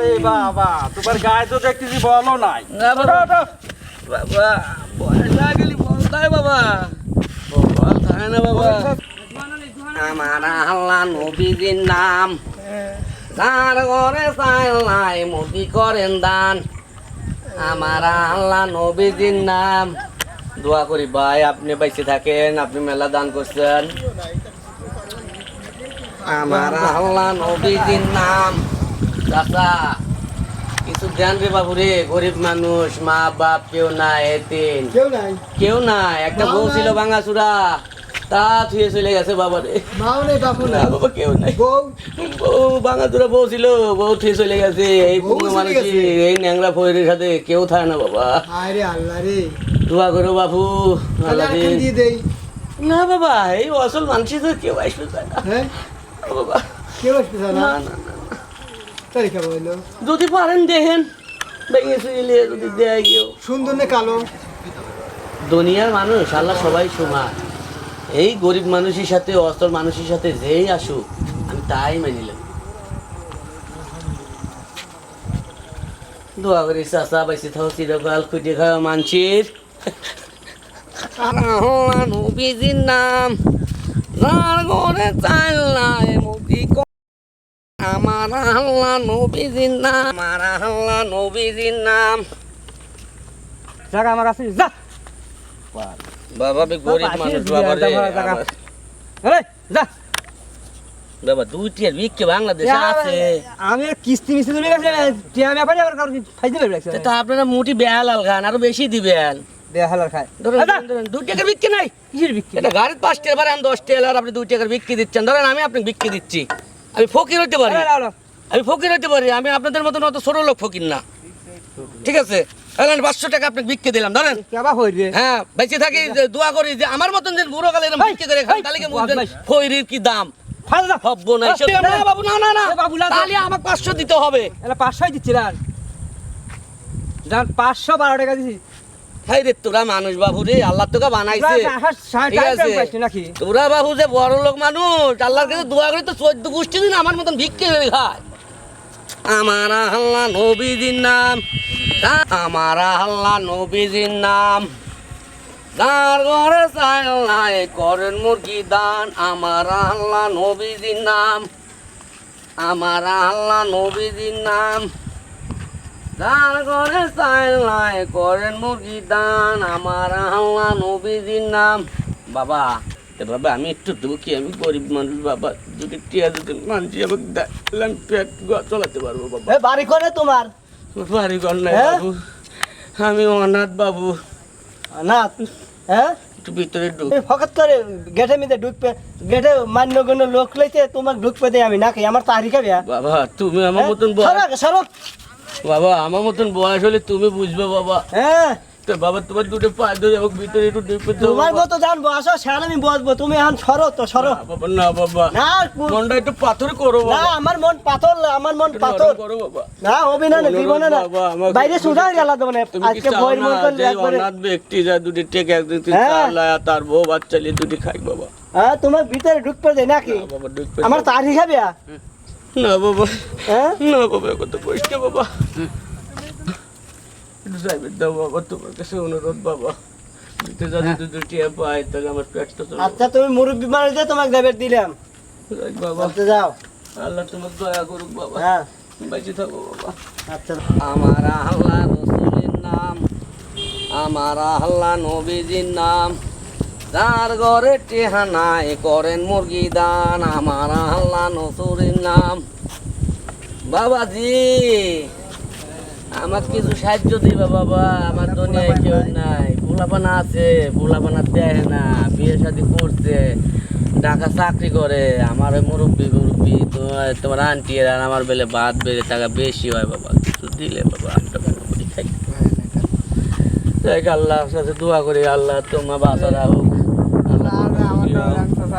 আরে বাবা তোমার গায়ে তো দেখতেছি বলো নাই। বাবা বাবা না। গেলি বলতাই বাবা বল থাকে না বাবা। আমার আল্লাহ নবীজির নাম। তার ঘরে চাইলাই মুদি করেন দান। আমার আল্লাহ নবীজির নাম। দোয়া করি ভাই আপনি বাইসে থাকেন আপনি মেলা দান করছেন। আমার আল্লাহ নবীজির নাম। চাচা কিছু রে বাবু রে গরিব মানুষ মা বাপ কেউ নাই এতিম। কেউ নাই। কেউ নাই একটা বউ ছিল ভাঙাচুরা তা থুয়ে চলে গেছে বাবা রে। মাও নেই বাপু না বাবা কেউ নাই। বউ? বউ ভাঙাচুরা বউ ছিল বউ থুয়ে চলে গেছে এই চলে মানুষ? এই ন্যাংরা ফয়ের সাথে কেউ থাকে না বাবা। আরে আল্লাহ রে। দোয়া করো বাবু তাহলে আল্লাহ দিন। দিয়ে দেই। না বাবা এই অসল মানুষ তো কেউ আসবে না। হ্যাঁ? বাবা। কেউ আসবে না? না না না। তারিখা যদি পারেন দেখেন। ভেঙে চুইলে যদি দেয় কেউ। সুন্দর না কালো? দুনিয়ার মানুষ আল্লাহ সবাই সমান। এই গরিব মানুষের সাথে অস্তর মানুষের সাথে যেই আসুক আমি তাই মানিলাম দোয়া করি চাষা বাইসে থাও চিরকাল খুঁজে খাওয়া মানছির নবীজির নাম। যার ঘরে আমার আল্লাহ নবীজির নাম আমার আল্লাহ নবীজির নাম। জায়গা আমার আছে যা। বাবা আমি গরিব মানুষ বাবা রে আরে যা। বাবা দুইটি আর বিকে বাংলাদেশে আছে। আমি কিস্তি মিস্তি তুমি গেছে টিয়া ব্যাপারে আবার কারও ফাইতে পারবে তা আপনারা মোটি বেহালাল খান আরও বেশি দিবেন। হালার খায়। ধরেন আচ্ছা। দুই টাকার বিক্রি নাই। কিসের বিক্রি? এটা গাড়ির পাঁচ টাকা ভাড়া আমি দশ টাকা আর আপনি দুই টাকার বিক্রি দিচ্ছেন। ধরেন আমি আপনাকে বিক্রি দিচ্ছি। আমি ফকির হতে পারি। আমি ফকির হতে পারি আমি আপনাদের মতন অত ছোট লোক ফকির না। ঠিক আছে? পাঁচশো টাকা আপনাকে বিক্রি দিলাম ধরেন। হ্যাঁ বেঁচে থাকি দোয়া করি যে আমার মতন যে বুড়ো কালে বিক্রি করে খান তাহলে ফইরির কি দাম? বাবু না না না। তাহলে আমাকে পাঁচশো দিতে হবে। পাঁচশোই দিচ্ছি না পাঁচশো বারো টাকা দিছি। হাই রে তোরা মানুষ বাবু রে আল্লাহ তোকে বানাইছে। ঠিক আছে। তোরা বাবু যে বড় লোক মানুষ আল্লাহর কাছে দোয়া করে তো চোদ্দ গোষ্ঠী দিন আমার মতন ভিক্ষে খায়। আমার আল্লাহ নবীজির নাম আমার আল্লাহ নবীজির নাম। তার ঘরে করেন মুরগি দান আমার আল্লাহ নবীজির নাম। আমার আল্লাহ নবীজির নাম। তার ঘরে চাইলাই করেন মুরগি দান আমার আল্লাহ নবীজির নাম। বাবা বাবা আমি একটু দুঃখী আমি গরিব মানুষ বাবা যদি টিয়া যদি মানছি আমাকে পেট চালাতে পারব বাবা। বাড়ি করে তোমার? বাড়ি ঘর নাই হ্যাঁ? বাবু। আমি অনাথ বাবু। না হ্যাঁ? একটু ভিতরে ঢুক। ফকাত করে গেটে মিতে ঢুকবে গেটে মান্য কোনো লোক লইতে তোমার ঢুকবে দেয় আমি নাকি? আমার তারিখে বাবা তুমি আমার হ্যাঁ? মতন সরো বয়স আগে, সরো বাবা আমার মতন বয়স হলে তুমি বুঝবে বাবা। হ্যাঁ। তো বাবা তোমার দুটো পা ধরে আমাকে ভিতরে একটু ঢুকবে দাও তোমার মতো জানব আসো স্যার আমি বসবো। তুমি এখন সরো তো সরো। বাবা না বাবা। না মনটা একটু পাথর করো না আমার মন পাথর না, আমার মন পাথর। করো বাবা। না হবে না না জীবনে না। বাইরে সুধাই গেল তো মানে আজকে চাও বই মন করলে যে একবারে অনাথ ব্যক্তি যা দুটি টেকে একদিন তুই হ্যাঁ। চালায় তার বউ বাচ্চা নিয়ে দুটি খাই বাবা। হ্যাঁ তোমার ভিতরে ঢুকবে দেয় নাকি? আমার। তারিখে বিয়া না বাবা। হ্যাঁ? না বাবা কত পয়সা বাবা। একটু যাইবে দাও বাবা তোমার কাছে অনুরোধ বাবা। দিতে যদি দুটো টিয়া পাই তাহলে আমার পেটটা চলে আচ্ছা তুমি মুরব্বী মানুষ দিয়ে তোমাকে দেবের দিলাম। বাবা। বলতে যাও। আল্লাহ তোমার দয়া করুক বাবা। হ্যাঁ। বেঁচে থাকো বাবা। আচ্ছা। আমার আল্লাহ রসুলের নাম আমার আল্লাহ নবীজির নাম। যার ঘরে টেহানায় করেন মুরগি দান আমার আল্লাহ নসুরের নাম। বাবাজি আমার কিছু সাহায্য দিবা বাবা আমার দুনিয়ায় কেউ নাই। পোলাপানা আছে পোলাপানা দেয় না বিয়ে শাদি করছে ঢাকা চাকরি করে। আমার ওই মুরব্বী মুরব্বী তোমার তোমার আন্টি আর আমার বেলে বাদ বেড়ে টাকা বেশি হয় বাবা কিছু দিলে বাবা খাই। যাই আল্লাহর কাছে দোয়া করি আল্লাহ তোমার বাসা আল্লাহ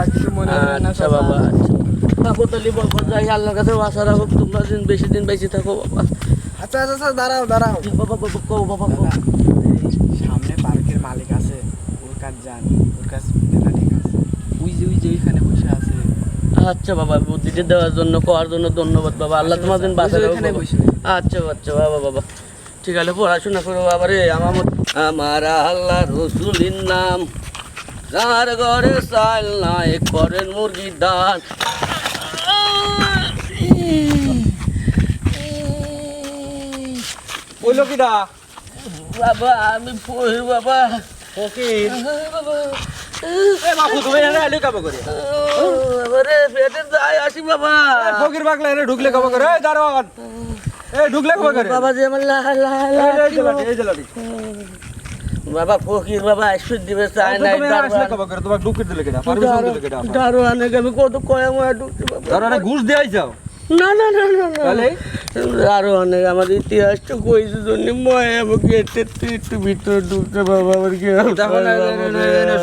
আচ্ছা বাবা। আচ্ছা। কোতালি বরকত যাই আল্লাহর কাছে বাসা রাখুক তোমরা দিন বেশি দিন বেশি থাকো বাবা। আচ্ছা আচ্ছা দাঁড়াও দাঁড়াও। বাবা বাবা কো বাবা কো সামনে পার্কের মালিক আছে ওর কাছে যান ওর কাছে মেলা ঠিক আছে। ওই যে ওই যে ওইখানে বসে আছে। আচ্ছা বাবা বুদ্ধিটা দেওয়ার জন্য করার জন্য ধন্যবাদ বাবা। আল্লাহ তোমার দিন বাবা। বসে। আচ্ছা আচ্ছা বাবা বাবা। ঠিক আছে পড়াশোনা করো বাবা রে আমার আমার আল্লাহ রসুলির নাম। যার ঘরে চাল নাই করেন মুরগির ডাল। কইলো কিডা বাবা আমি পড়ি বাবা। ফকির। বাবা এ বাপু তুমি এনে আইলে কাম করে বাবা পেটে যাই আসি বাবা। এ ফকির বাকলা এনে ঢুকলে কাম করে এই দারোয়ান। এই ঢুকলে কাম করে বাবা যে আমার লা লা এই এই। বাবা ফকির বাবা আইসুর দিবে চাই নাই দারোয়ানে। আমি কত কয়া ময়া ঢুকছি বাবা দারোয়ানে ঘুষ দেয়াই যাও না না না না না। তাহলে? আরও অনেক আমাদের ইতিহাসটা কইছে জন্য ময় আমাকে একটু একটু ভিতরে ঢুকতে বাবা আমার কি দেখো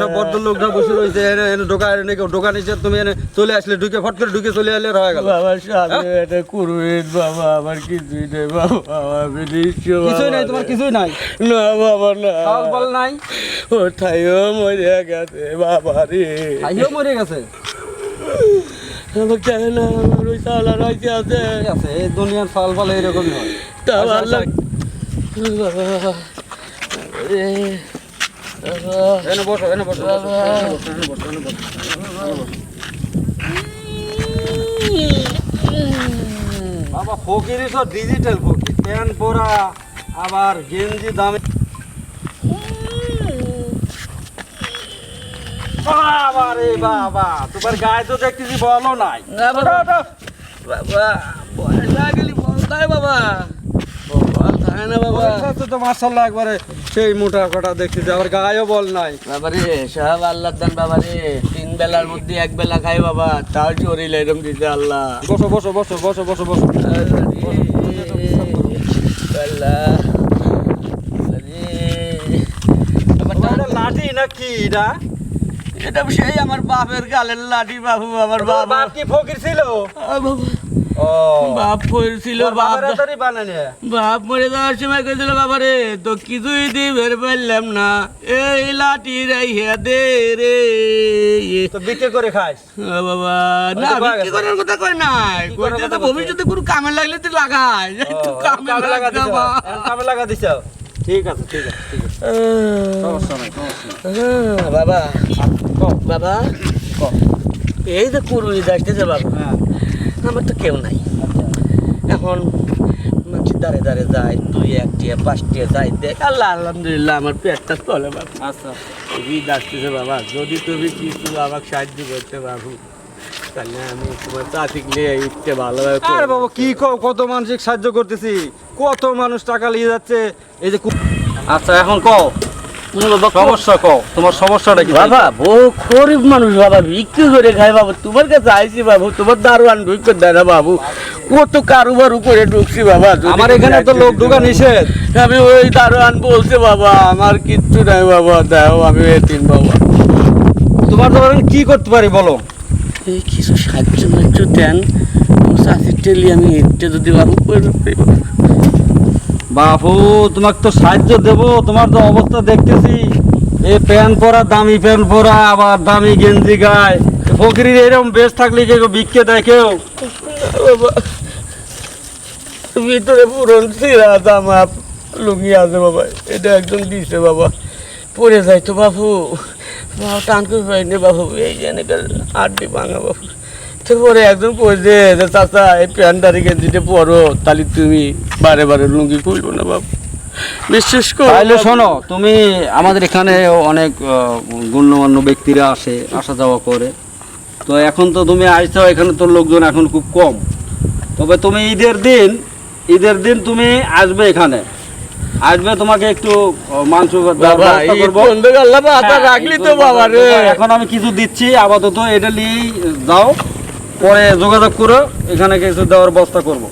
সব ভদ্রলোকরা বসে রয়েছে এনে এনে ঢোকা এনে কেউ ঢোকা নিচে তুমি এনে চলে আসলে ঢুকে ফট করে ঢুকে চলে এলে হয়ে গেল। বাবা সামনে এটা কুরুইন বাবা আমার কিছুই নেই বাবা আমি নিশ্চয় কিছুই নাই তোমার কিছুই নাই? না বাবা না। খাওয়াল বল নাই? ও ঠাইও মরে গেছে বাবা রে খাইও মরে গেছে? আমার জানে না আমার ওই সালা রাইতে আছে আছে এই দুনিয়ার ফল ফল এরকমই হয়। তা আচ্ছা, আল্লাহ আচ্ছা। বাবা রে এনে বসো এনে বসো বসো, এনে বসো, এনে বসো, এনে বসো। বাবা ফকিরই তো ডিজিটাল ফকির। পরা আবার গেঞ্জি দামে। বাবা রে বাবা তোমার গায়ে তো দেখতেছি বলো নাই। না না সেই মোটা কটা দেখতেছি আবার গায়েও বল নাই। বাবা রে সব আল্লাহ দান বাবা রে তিন বেলার মধ্যে এক বেলা খাই বাবা তাও চরিল এরকম দিতে আল্লাহ। বসো বসো বসো বসো বসো বসো। আল্লাহ। লাঠি না কি এটা? এটা সেই আমার বাপের গালের লাঠি বাবু আমার বাবা। বাপ কি ফকির ছিল? বাপ বাপ বাপ মরে যাওয়ার সময় তো কিছুই পারলাম না। এই লাঠি রাইয়া দে রে। বিক্রি করে খাস। বাবা। না বিক্রি করার কথা কই নাই? ভবিষ্যতে কোনো কামে লাগলে তুই লাগাই কামে লাগা কামে লাগা দিছ। ঠিক আছে ঠিক আছে ঠিক আছে। সমস্যা নাই সমস্যা বাবা। কও। এই যে কুরুই আসতেছে বাবা হ্যাঁ। আমার তো কেউ নাই। এখন মানুষ দাঁড়ে দাঁড়ে যায় দুই একটিয়া পাঁচটিয়া যায় দেখ আল্লাহ আলহামদুলিল্লাহ আমার পেটটা চলে বাবা। আচ্ছা ঈদ আসতেছে বাবা যদি তুমি কিছু আমাকে সাহায্য করতে পারো তাহলে আমি তোমার ট্রাফিক নিয়ে ঈদকে ভালোভাবে আরে বাবা কি কও কত মানসিক সাহায্য করতেছি? কত মানুষ টাকা নিয়ে যাচ্ছে? এই যে আচ্ছা এখন কও। সমস্যা কও। তোমার সমস্যাটা কি? বাবা বউ গরিব মানুষ বাবা বিক্রি করে খায় বাবু। তোমার কাছে আইছি বাবু তোমার দারোয়ান ঢুকে দেয় না বাবু। কত কারুবার করে ঢুকছি বাবা আমার এখানে তো লোক ঢোকা নিষেধ। আমি ওই দারোয়ান বলছে বাবা আমার কিচ্ছু নাই বাবা দাও আমি এতিম বাবা। তোমার তো কি করতে পারি বলো? এই কিছু সাহায্য দেন চাষির টেলি আমি এটা যদি বাবু করে। বাপু, তোমাকে তো সাহায্য দেব, তোমার তো অবস্থা দেখতেছি। এই প্যান্ট পরা, দামি প্যান্ট পরা, আবার দামি গেঞ্জি গায়ে। ফকরির এরকম বেশ থাকলে কেউ বিক্কে দেয় কেউ? ভিতরে পুরন সিরা জামা, লুঙ্গি আছে বাবা, এটা একদম দিছে বাবা। পরে যাই তো বাবু বাবা টান করে পাইনি বাবু এই জেনে আড্ডি ভাঙা বাবু তো পরে একজন পড়ছে যে, চাচা, এই প্যান্টারি গেঞ্জিতে পরো, তাহলে তুমি বারে বারে লুঙ্গি খুলবো না বাবু। বিশ্বাস করো শোনো তুমি আমাদের এখানে অনেক আহ, গণ্যমান্য ব্যক্তিরা আসে আসা যাওয়া করে। তো এখন তো তুমি আইছো এখানে তো লোকজন এখন খুব কম। তবে তুমি ঈদের দিন ঈদের দিন তুমি আসবে এখানে। আসবে তোমাকে একটু মাংস হ্যাঁ। এখন আমি কিছু দিচ্ছি আপাতত এটা নিয়েই যাও। পরে যোগাযোগ করো এখানে কিছু দেওয়ার ব্যবস্থা করব।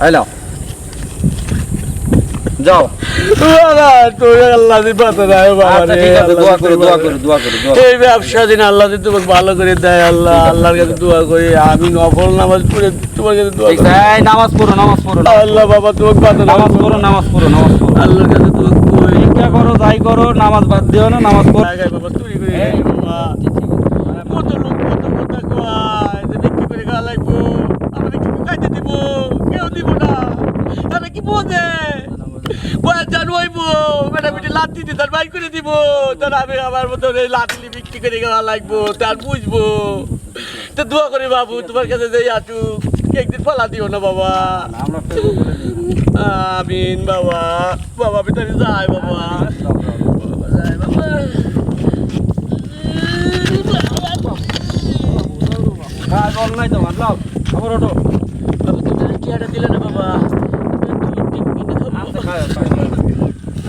আইলাও। যাও। আচ্ছা রে ঠিক আছে আল্লাহ দোয়া দি করে তোর দোয়া ভালো করে দোয়া করে দোয়া এই ব্যবসা দিন আল্লাহ তোমাকে ভালো করে দেয় আল্লাহ আল্লাহর কাছে দোয়া করি আমি নফল নামাজ পড়ে তোমার কাছে দোয়া ঠিক করি। আছে এই নামাজ পড়ো নামাজ পড়ো আল্লাহ বাবা তোমাকে পাতা নামাজ পড়ো নামাজ পড়ো নামাজ পড়ো। আল্লাহর কাছে তোমাকে ভিক্ষা করো যাই করো নামাজ বাদ দিও না নামাজ পড়ো। বাবা চুরি করে কত লোক কত কথা কয়। লাগবো। আমাদের কি খাইতে দিব। কেউ দিব না। তারা কি বোঝে? বয়ার জান হইব। লাঠি দিতে তার বাইর করে দিব। তার আমি আমার মতো এই লাঠি বিক্রি করে খাওয়া লাগবো তার বুঝব। তো দোয়া করি বাবু তোমার কাছে যাই আটু একদিন ফলা দিও না বাবা। আমিন বাবা। বাবা ভিতরে যাই বাবা। যাই বাবা হ্যাঁ আবার বাবা তুমি চেয়ারটা দিলে না বাবা আচ্ছা, খায়, খায়, খায়।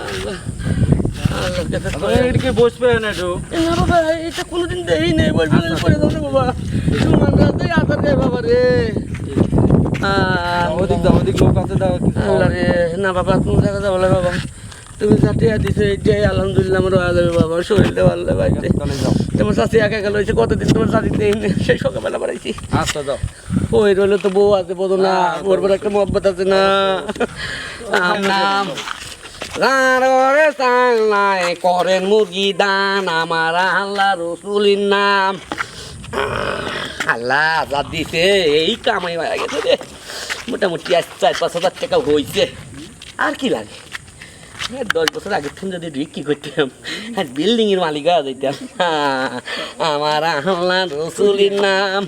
আল্লাহ আল্লাহর কাছে আচ্ছা, এদিকে বসবে একটু না বাবা এটা কোনোদিন দেই নেই বলবি করে দাও বাবা। সুমান রাতে আদার রে বাবা রে। ওদিক দাও ওদিক লোক আছে দাও আল্লাহ রে না বাবা তুমি দেখা যাব বাবা। তুমি যাতে দিছো এটাই আলহামদুলিল্লাহ আমার হয়ে যাবে বাবা শরীরটা ভালো বাড়িতে। তোমার শাশি একা গেল হয়েছে কতদিন তোমার নেই সেই সকালবেলা বাড়াইছি। আচ্ছা যাও। ওই রইলে তো বউ আছে বোধ না ওর একটা মহব্বত আছে না। নাম সাংলায় করেন মুরগি দান আমার আল্লাহ রসুলির নাম আল্লাহ যা দিছে এই কামাই হয়ে গেছে রে মোটামুটি আজ চার পাঁচ হাজার টাকা হয়েছে আর কি লাগে দশ বছর আগে থেকে যদি বিক্রি করতাম আর বিল্ডিং এর মালিক হয়ে যেতাম আমার আল্লাহ রসুলির নাম।